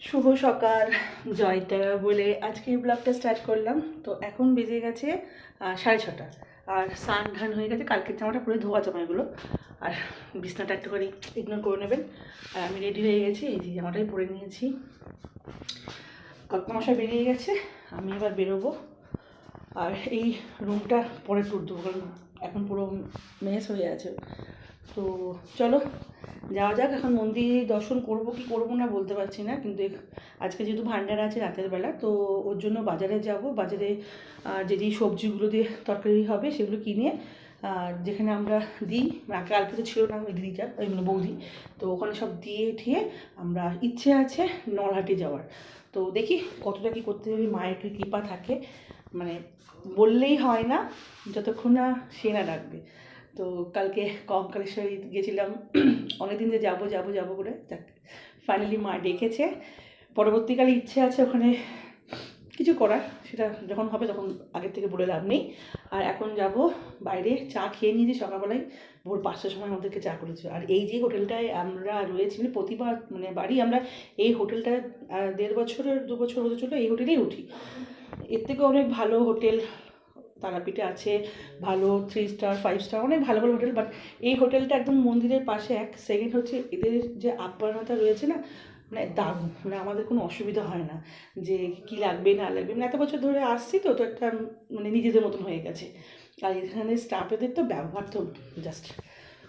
শুভ সকাল জয়তারা বলে আজকে এই ব্লগটা স্টার্ট করলাম। তো এখন বেজে গেছে সাড়ে ছটা। আর স্নান ধান হয়ে গেছে, কালকের জামাটা পরে ধোয়া জামা এগুলো আর বিছনাটা একটুখানি ইগনোর করে নেবেন। আর আমি রেডি হয়ে গেছি, এই যে জামাটাই পরে নিয়েছি। কর্কমশাই বেরিয়ে গেছে, আমি এবার বেরোবো। আর এই রুমটা পরে টুর দেবো, কারণ এখন পুরো মেস হয়ে আছে। তো চলো যাওয়া যাক, এখন মন্দির দর্শন করব কি করব না বলতে পারছি না, কিন্তু আজকে যেহেতু ভান্ডার আছে রাতের বেলা, তো ওর জন্য বাজারে যাব। বাজারে যে যেই সবজিগুলো দিয়ে তরকারি হবে সেগুলো কিনে যেখানে আমরা দিই কালকে তো ছিল না ওই দিদিটা, ওই মানে বৌদি, তো ওখানে সব দিয়ে ঠিয়ে আমরা ইচ্ছে আছে নলহাটি যাওয়ার। তো দেখি কতটা কী করতে হবে, মায়ের কৃপা থাকে মানে বললেই হয় না, যতক্ষণ না সে না ডাকবে। তো কালকে কঙ্কালেশ্বরী গেছিলাম। অনেকদিন যে যাব যাব যাব করে। ফাইনালি মা ডেকেছে। পরবর্তীকালে ইচ্ছে আছে ওখানে কিছু করার। সেটা যখন হবে তখন আগের থেকে বলে লাভ নেই। আর এখন যাব বাইরে চা খেয়ে নিয়েছি সকালবেলায়। ভোর পাঁচটার সময় আমাদেরকে চা করেছে। আর এই যে হোটেলটায় আমরা রয়েছি মানে প্রতিবার মানে বাড়ি আমরা এই হোটেলটা আহ, দেড় বছরের দু বছর হতে চলো এই হোটেলেই উঠি। এর থেকে অনেক ভালো হোটেল তারাপীঠে আছে, ভালো থ্রি স্টার ফাইভ স্টার অনেক ভালো ভালো হোটেল বাট এই হোটেলটা একদম মন্দিরের পাশে এক। সেকেন্ড হচ্ছে এদের যে আপ্যায়নতা রয়েছে না মানে দারুণ মানে আমাদের কোনো অসুবিধা হয় না যে কি লাগবে, না লাগবে। মানে এত বছর ধরে আসছি তো তো একটা মানে নিজেদের মতন হয়ে গেছে। আর এখানে স্টাফেদের তো ব্যবহার তো জাস্ট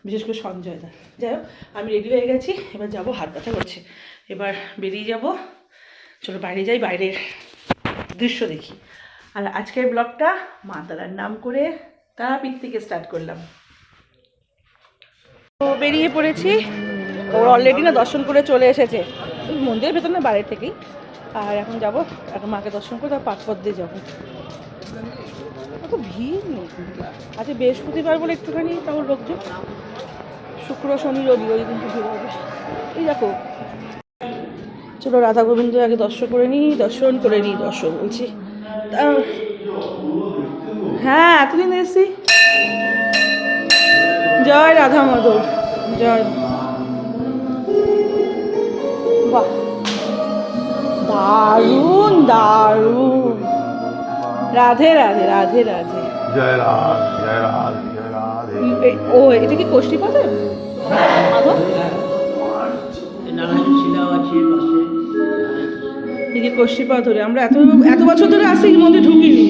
বিশেষ করে সঞ্জয় দা। যাই হোক, আমি রেডি হয়ে গেছি, এবার যাব হাত ব্যথা করছে। এবার বেরিয়ে যাব, চলো বাইরে যাই, বাইরের দৃশ্য দেখি। আর আজকের ব্লগটা মা তারার নাম করে তারাপীঠ থেকে স্টার্ট করলাম। তো বেরিয়ে পড়েছি। ও অলরেডি না দর্শন করে চলে এসেছে। মন্দিরের ভেতর না, বাইরে থেকেই। আর এখন যাব, এখন মাকে দর্শন করে তার পাথপথ দিয়ে যাব। অত ভিড় নেই। আজকে বৃহস্পতিবার বলে একটুখানি তাও লোকজন। শুক্র, শনি, রবি, ওই কিন্তু ভিড় হবে। এই দেখো। চলো রাধা গোবিন্দ আগে দর্শন করে নিই, দর্শন করে নিই, দর্শন বলছি। হ্যাঁ এতদিন এসেছি। জয় রাধা মাধব জয়। বাহ দারুণ দারুণ। রাধে রাধে রাধে রাধে। জয় রাধ জয় রাধ জয় রাধে। ও এটা কি কোষ্ঠী পাথর মাধব এই যে কোষ্ঠী পাথরে আমরা এত এত বছর ধরে আসি এই মন্দির ঢুকিনি।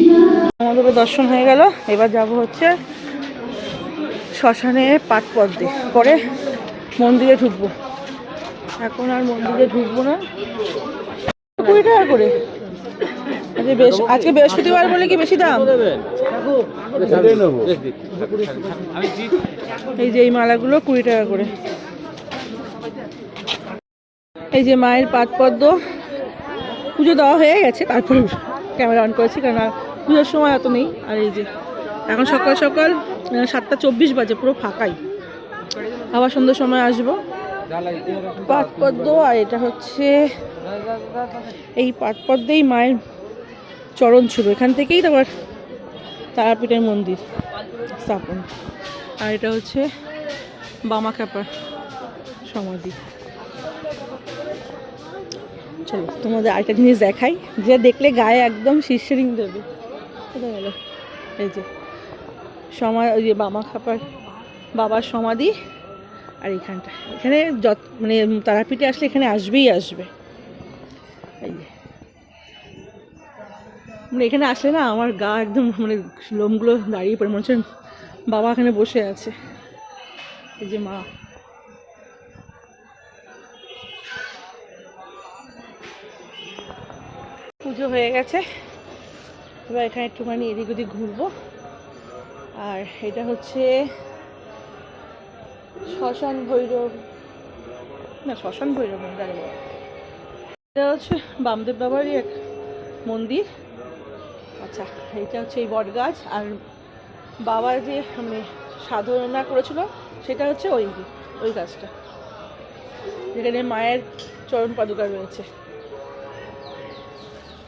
আমাদের দর্শন হয়ে গেল। এবার যাব হচ্ছে শ্মশানে পাট পদ্মে। পরে মন্দিরে ঢুকবো। এখন আর মন্দিরে ঢুকবো না। কুড়ি টাকা করে। আজকে বৃহস্পতিবার বলে কি বেশি দাম? এই যে এই মালাগুলো কুড়ি টাকা করে। এই যে মায়ের পাট পদ্ম। পুজো দেওয়া হয়ে গেছে, তারপরে ক্যামেরা অন করেছি কারণ পুজোর সময় অত নেই। আর এই যে, এখন সকাল সকাল সাতটা চব্বিশ বাজে, পুরো ফাঁকাই। আবার সন্ধ্যের সময় আসব। পাটপদ্ম আর এটা হচ্ছে এই পাটপদ্মেই মায়ের চরণ ছিল এখান থেকেই তারপর তারাপীঠের মন্দির স্থাপন। আর এটা হচ্ছে বামাখ্যাপার সমাধি। চলো, তোমাদের আরেকটা জিনিস দেখাই। যে দেখলে গায়ে একদম শিরশিরিং দেবে। কোথায় গেল? এই যে, সমা ওই যে বামা খাপার বাবার সমাধি আর এইখানটা। এখানে যত মানে তারাপীঠে আসলে এখানে আসবেই আসবে। এই যে। মানে এখানে আসলে না, আমার গা একদম মানে লোমগুলো দাঁড়িয়ে পড়ে, মনে হচ্ছে বাবা এখানে বসে আছে। এই যে মা। পুজো হয়ে গেছে। এবার এখানে একটুখানি এদিক ওদিক ঘুরবো। আর এটা হচ্ছে শ্মশান ভৈরব না, শ্মশান ভৈরব এটা হচ্ছে বামদেব বাবারই এক মন্দির। আচ্ছা এইটা হচ্ছে এই বট গাছ আর বাবা যে মানে সাধনা করেছিল, সেটা হচ্ছে ওই ওই গাছটা। যেখানে মায়ের চরণ পাদুকা রয়েছে।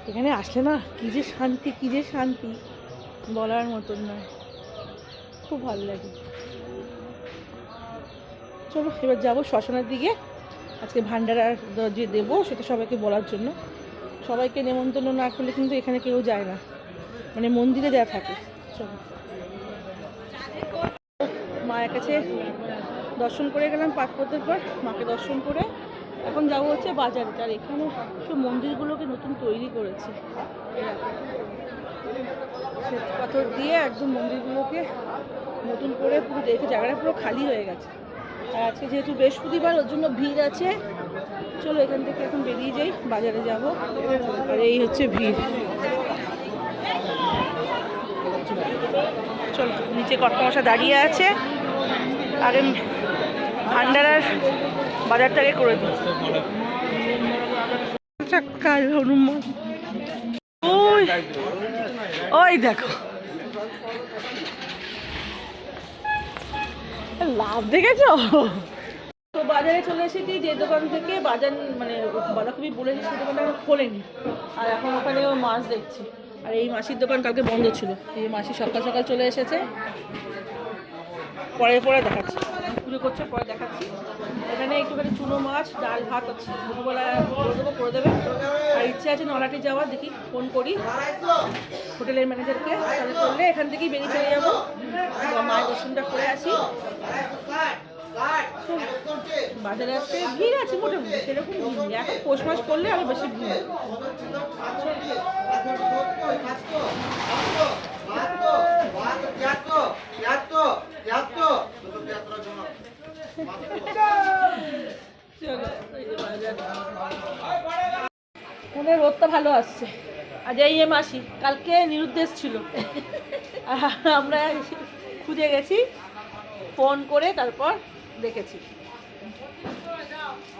এখানে আসলে না, কী যে শান্তি, কী যে শান্তি বলার মতন নয়। খুব ভালো লাগে। চলো, এবার যাব শ্মশানের দিকে। আজকে ভান্ডারা দ- যে দেবো, সেটা সবাইকে বলার জন্য। সবাইকে নেমন্তন্ন না করলে কিন্তু এখানে কেউ যায় না। মানে মন্দিরে দেওয়া থাকে। চলো। মায়ের কাছে দর্শন করে গেলাম পাটপথের পর। মাকে দর্শন করে এখন যাব হচ্ছে বাজারে। তার এখানে সব মন্দিরগুলোকে নতুন তৈরি করেছে। পাথর দিয়ে একদম মন্দিরগুলোকে নতুন করে পুরো দেখে জায়গাটা পুরো খালি হয়ে গেছে। আর আজকে যেহেতু বৃহস্পতিবার, ওর জন্য ভিড় আছে। চলো এখান থেকে এখন বেরিয়ে যাই, বাজারে যাব। আর এই হচ্ছে ভিড়। চলো, নিচে কর্তমশা দাঁড়িয়ে আছে। আর, ভান্ডারার বাজারটাকে করে দিই। কাল হনুমান। ওই ওই দেখো। লাভ দেখেছ? তো বাজারে চলে এসেছি যে দোকান থেকে বাজার মানে বাঁধাকপি বলেছি সেই দোকানটা এখন খোলেনি। আর এখন ওখানে ও মাছ দেখছি। আর এই মাসির দোকান কালকে বন্ধ ছিল। এই মাসি সকাল সকাল চলে এসেছে। পরে পরে দেখাচ্ছি। পুজো করছে, পরে দেখাচ্ছি। এখানে একটুখানি চুনো মাছ, ডাল, ভাত আছে। দুপুরবেলা করে দেবো, করে দেবে। আর ইচ্ছে আছে নলাটি যাওয়ার, দেখি ফোন করি হোটেলের ম্যানেজারকে। তাহলে করলে এখান থেকেই বেরিয়ে চলে যাব। মায়ের দর্শনটা করে আসি। বাজারে আসতে ভিড় আছে মোটামুটি, সেরকম ভিড় এখন পৌষ মাস করলে আরও বেশি ভিড় মনে রোদটা ভালো আসছে। আজ এই এ মাসি কালকে নিরুদ্দেশ ছিল। আমরা খুঁজে গেছি, ফোন করে তারপর দেখেছি।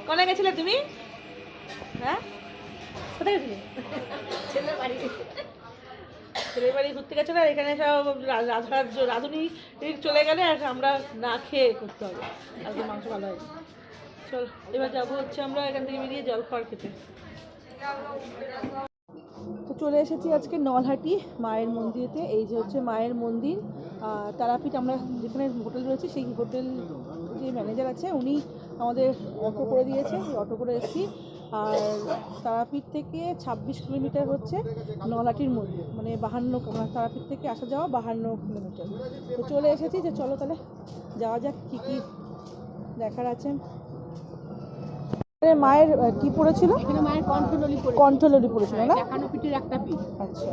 কোনে গেছিলে তুমি? হ্যাঁ? কোথায় গেছিলে? ছেলের বাড়ি। ছেলের বাড়ি ঘুরতে গেছিল আর এখানে সব রাধার রাঁধুনি চলে গেলে আর আমরা না খেয়ে করতে হবে। আজকে মাংস ভালো হয়। চল, এবার যাব হচ্ছে আমরা এখান থেকে বেরিয়ে জল খাওয়ার খেতে। তো চলে এসেছি আজকে নলহাটি মায়ের মন্দিরেতে, এই যে হচ্ছে মায়ের মন্দির। তারাপীঠ আমরা যেখানে হোটেল রয়েছে, সেই হোটেল যে ম্যানেজার আছে, উনি আমাদের অটো করে দিয়েছে অটো করে এসেছি। আর তারাপীঠ থেকে ছাব্বিশ কিলোমিটার হচ্ছে নলাটির মন্দির মানে বাহান্ন মানে তারাপীঠ থেকে আসা যাওয়া বাহান্ন কিলোমিটার। তো চলে এসেছি যে চলো তাহলে যাওয়া যাক কী কী দেখার আছে। মায়ের কি পড়েছিল? এখানে মায়ের কণ্ঠললি পড়ে পড়েছিল না? একান্ন পিঠের একটা পিস আচ্ছা।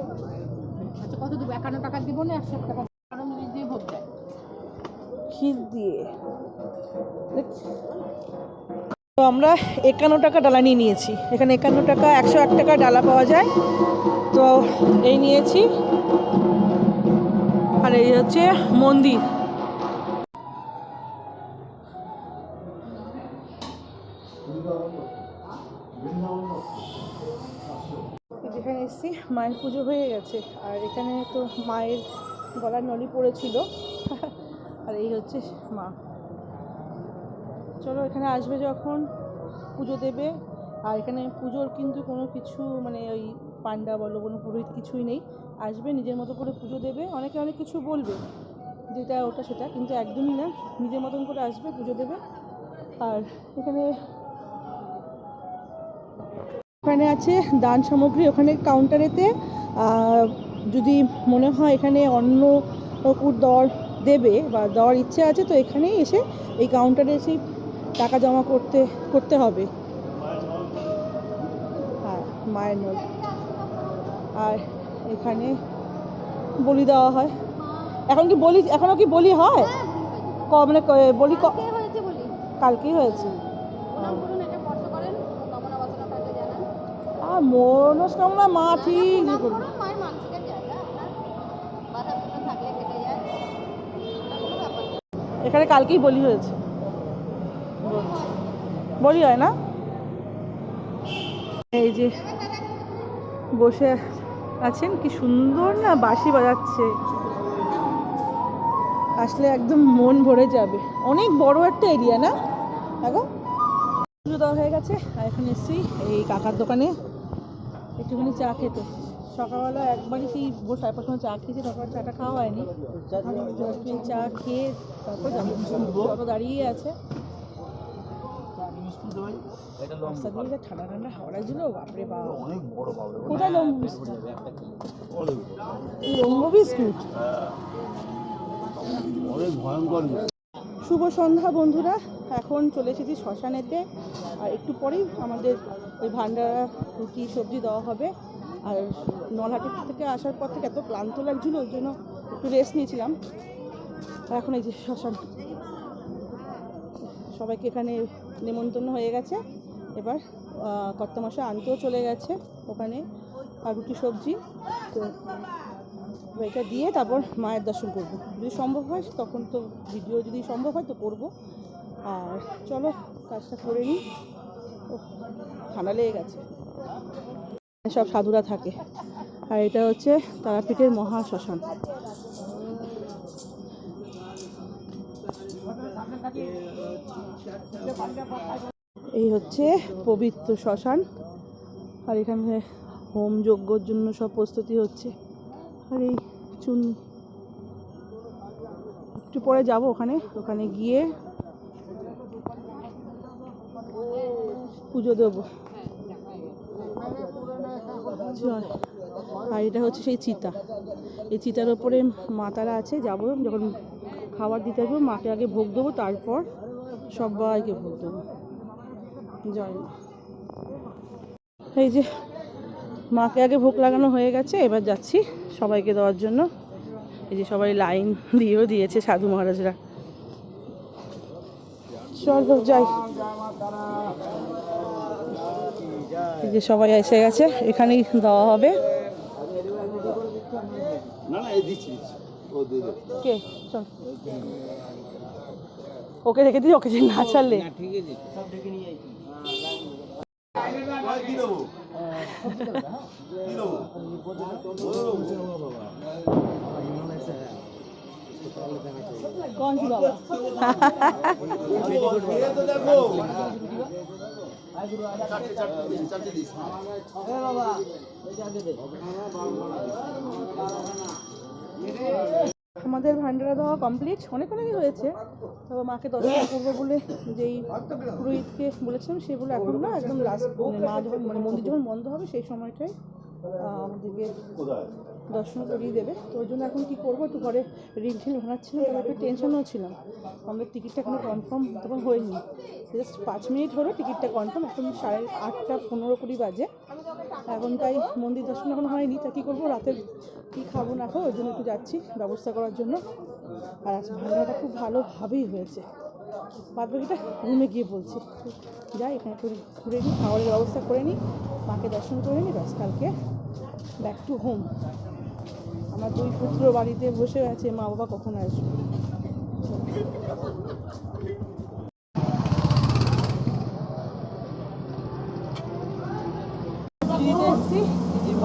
আচ্ছা কত দেবো? একান্ন টাকা দিব না একশো টাকা একান্ন মিনিট দিয়ে ভোগ দেয়। ক্ষীর দিয়ে। তো আমরা একান্ন টাকা ডালা নিয়ে নিয়েছি। এখানে একান্ন টাকা, একশো এক টাকা ডালা পাওয়া যায়। তো এই নিয়েছি। আর এই হচ্ছে মন্দির। যেখানে এসেছি, মায়ের পুজো হয়ে গেছে। আর এখানে তো মায়ের গলার নলি পড়েছিল। আর এই হচ্ছে মা। চলো, এখানে আসবে যখন পুজো দেবে। আর এখানে পুজোর কিন্তু কোনো কিছু মানে ওই পান্ডা বলো, কোনো পুরোহিত কিছুই নেই। আসবে, নিজের মতো করে পুজো দেবে। অনেকে অনেক কিছু বলবে, যেটা ওটা সেটা, কিন্তু একদমই না। নিজের মতন করে আসবে, পুজো দেবে। আর এখানে ওখানে আছে দান সামগ্রী ওখানে কাউন্টারেতে। যদি মনে হয় এখানে অন্য দেওয়ার দেবে বা দেওয়ার ইচ্ছে আছে, তো এখানেই এসে এই কাউন্টারে এসে টাকা জমা করতে করতে হবে। হ্যাঁ মায়ের নোট। আর এখানে বলি দেওয়া হয়। এখন কি বলি এখনও কি বলি হয়? ক মানে বলি কালকেই হয়েছে জানান। আর মনস্কামনা মা ঠিক। এখানে কালকেই বলি হয়েছে। বলি হয় না? এই যে বসে আছেন, কি সুন্দর না বাঁশি বাজাচ্ছে। আসলে একদম মন ভরে যাবে। অনেক বড় একটা এরিয়া না? দেখো, পুজো দেওয়া হয়ে গেছে, আর এখানে এসেছি এই কাকার দোকানে একটুখানি চা খেতে। সকালবেলা একবারই সেই ভোর সাড়ে সময় চা খেয়েছি সকাল চাটা খাওয়া হয়নি। চা খেয়ে তারপর দাঁড়িয়ে আছে। রাস্তা দিয়ে যা ঠান্ডা ঠান্ডা লাগছিল বাপরে বাপ। অনেক বড় বাবরে কোথায় লম্ব বিস্কুট অনেক বিস্কুট? অনেক ভয়ঙ্কর শুভ সন্ধ্যা বন্ধুরা এখন চলে এসেছি শ্মশানেতে। আর একটু পরেই আমাদের ওই ভান্ডারা রুটি সবজি দেওয়া হবে। আর নলহাটি থেকে আসার পর থেকে এত ক্লান্ত লাগছিল ওই জন্য একটু রেস্ট নিয়েছিলাম। আর এখন এই যে শ্মশান। সবাইকে এখানে নেমন্তন্ন হয়ে গেছে। এবার আহ, কর্তামশাই আনতেও চলে গেছে ওখানে আর রুটি সবজি। তো এটা দিয়ে তারপর মায়ের দর্শন করব। যদি সম্ভব হয় তখন তো ভিডিও যদি সম্ভব হয় তো করব। আর চলো কাজটা করে নিই। ওহ, ঠান্ডা লেগে গেছে। সব সাধুরা থাকে। আর এটা হচ্ছে তারাপীঠের মহা এই হচ্ছে পবিত্র শ্মশান। আর এখানে হোম যজ্ঞর জন্য সব প্রস্তুতি হচ্ছে। আর এই চুন একটু পরে যাব ওখানে। ওখানে গিয়ে পুজো দেবো। আর এটা হচ্ছে সেই চিতা। এই চিতার ওপরে মাতারা আছে। যাব যখন খাবার দিতে আসব, মাকে আগে ভোগ দেবো, তারপর সবাইকে ভোগ দেবো। জয় মা। এই যে, মাকে আগে ভোগ লাগানো হয়ে গেছে, এবার যাচ্ছি সবাইকে দেওয়ার জন্য। এই যে সবাই লাইন দিয়েও দিয়েছে সাধু মহারাজরা। যাই। এই যে সবাই এসে গেছে, এখানেই দেওয়া হবে। না না দিচ্ছি। কে? চল ওকে রেখে দিই ওকে যে না ছাড়লে। কন বাবা? আমাদের ভান্ডারা দেওয়া কমপ্লিট অনেক অনেকই হয়েছে। তবে মাকে দর্শন করব বলে যেই পুরোহিতকে বলেছিলাম, সে বলে এখন না একদম লাস্ট মানে মা যখন মানে মন্দির যখন বন্ধ হবে সেই সময়টাই আমাদেরকে দর্শন করিয়ে দেবে। তো ওই জন্য এখন কী করব? একটু ঘরে রিল টিল বানাচ্ছিলাম, তবে একটু টেনশনও ছিলাম। আমাদের টিকিটটা এখনও কনফার্ম তখন হয়নি। জাস্ট পাঁচ মিনিট হলো টিকিটটা কনফার্ম এখন সাড়ে আটটা পনেরো কুড়ি বাজে। এখন তাই মন্দির দর্শন এখন হয়নি, তা কী করব? রাতে কী খাব না খাব, ওই জন্য একটু যাচ্ছি ব্যবস্থা করার জন্য। আর আজ ভান্ডারটা খুব ভালোভাবেই হয়েছে। বাদ বাকিটা রুমে গিয়ে বলছি। যাই, এখানে একটু ঘুরে নিই খাবারের ব্যবস্থা করে নিই মাকে দর্শন করে নিই ব্যাস কালকে ব্যাক টু হোম আমার দুই পুত্র বাড়িতে বসে আছে মা বাবা কখন আসবে দিতে এসছি, এই যে মা।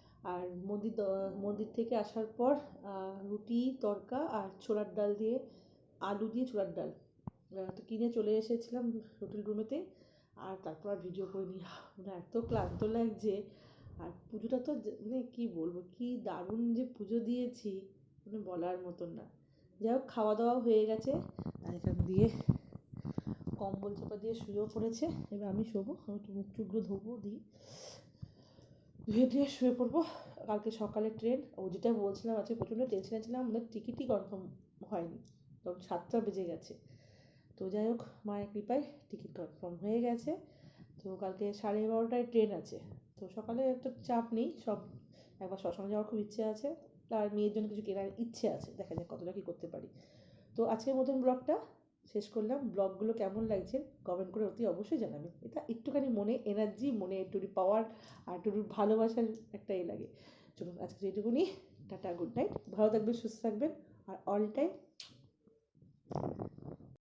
আর মন্দির মন্দির থেকে আসার পর রুটি, তরকা আর ছোলার ডাল দিয়ে আলু দিয়ে ছোলার ডাল। কিনে চলে এসেছিলাম হোটেল রুমেতে আর তারপর আর ভিডিও করিনি। মানে এত ক্লান্ত লাগছে। আর পুজোটা তো মানে কী বলব, কি দারুণ যে পুজো দিয়েছি মানে বলার মতন না। যাই হোক খাওয়া দাওয়া হয়ে গেছে। আর এখান দিয়ে কম্বল চাপা দিয়ে শুয়েও পড়েছে। এবার আমি শোবো একটু মুখ টুকগুলো ধোবো, দিই। ধুয়ে দিয়ে শুয়ে পড়ব। কালকে সকালে ট্রেন ও যেটা বলছিলাম আজকে প্রচণ্ড টেনশনে ছিলাম, আমাদের টিকিটই কনফার্ম হয়নি। তখন সাতটা বেজে গেছে। তো যাই হোক, মায়ের কৃপায় টিকিট কনফার্ম হয়ে গেছে। তো কালকে সাড়ে এগারোটায় ট্রেন আছে। তো সকালে একটা চাপ নেই, সব একবার শ্মশানে যাওয়ার খুব ইচ্ছে আছে। আর মেয়ের জন্য কিছু কেনার ইচ্ছে আছে। দেখা যাক কতটা কী করতে পারি। তো আজকের মতন ব্লগটা শেষ করলাম। ব্লগগুলো কেমন লাগছে কমেন্ট করে অতি অবশ্যই জানাবেন এটা একটুখানি মনে এনার্জি মনে একটু পাওয়ার আর একটু ভালোবাসার একটা এ লাগে। চলুন আজকে এইটুকুনি। টাটা গুড নাইট ভালো থাকবেন, সুস্থ থাকবেন। আর অল টাইম